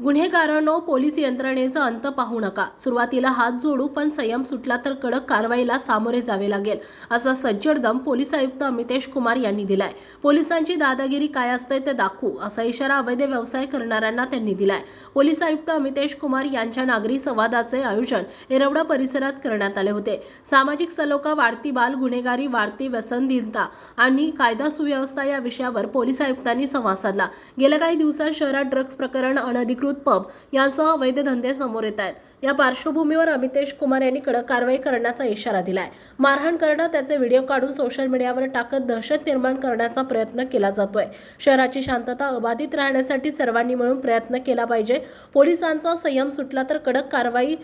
गुन्हेगारांनो police यंत्रणेचा अंत पाहू नका. सुरुवातीला हात जोडू पण संयम सुटला तर कडक कारवाईला सामोरे जावे लागेल असा सज्जड दम पोलीस आयुक्त अमितेश कुमार यांनी दिलाय. पोलिसांची दादागिरी काय असते ते दाखवू असा इशारा अवैध व्यवसाय करणाऱ्यांना त्यांनी दिलाय. पोलीस आयुक्त अमितेश कुमार यांच्या नागरी संवादाचे आयोजन येरवडा परिसरात करण्यात आले होते. सामाजिक सलोखा वाढती बाल गुन्हेगारी वाढती व्यसनधीनता आणि कायदा सुव्यवस्था या विषयावर पोलीस आयुक्तांनी संवाद साधला. गेल्या काही दिवसात शहरात ड्रग्ज प्रकरण अनधिकृत पब यांसह अवैध धंदे समोर येत आहेत. या पार्श्वभूमीवर अमितेश कुमार यांनी कडक कारवाई करण्याचा इशारा दिलाय. मारहाण करणं त्याचे व्हिडिओ काढून सोशल मीडियावर टाकत दहशत निर्माण करण्याचा प्रयत्न केला जातोय. शहराची शांतता अबाधित राहण्यासाठी सर्वांनी मिळून प्रयत्न केला पाहिजे. पोलिसांचा संयम सुटला तर कडक कारवाई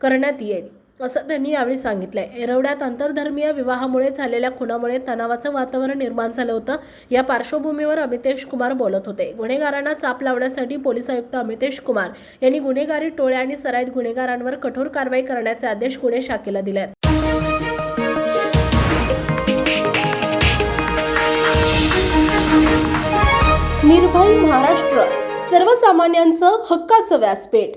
करण्यात येईल. असं त्यांनी यावेळी सांगितलंय. एरवड्यात आंतरधर्मीय विवाहामुळे झालेल्या खुनामुळे तणावाचं वातावरण निर्माण झालं होतं. या पार्श्वभूमीवर अमितेश कुमार बोलत होते. गुन्हेगारांना चाप लावण्यासाठी पोलीस आयुक्त अमितेश कुमार यांनी गुन्हेगारी टोळ्या आणि सराईत गुन्हेगारांवर कठोर कारवाई करण्याचे आदेश गुन्हे शाखेला दिले आहेत निर्भय महाराष्ट्र. सर्वसामान्यांचं हक्काचं व्यासपीठ.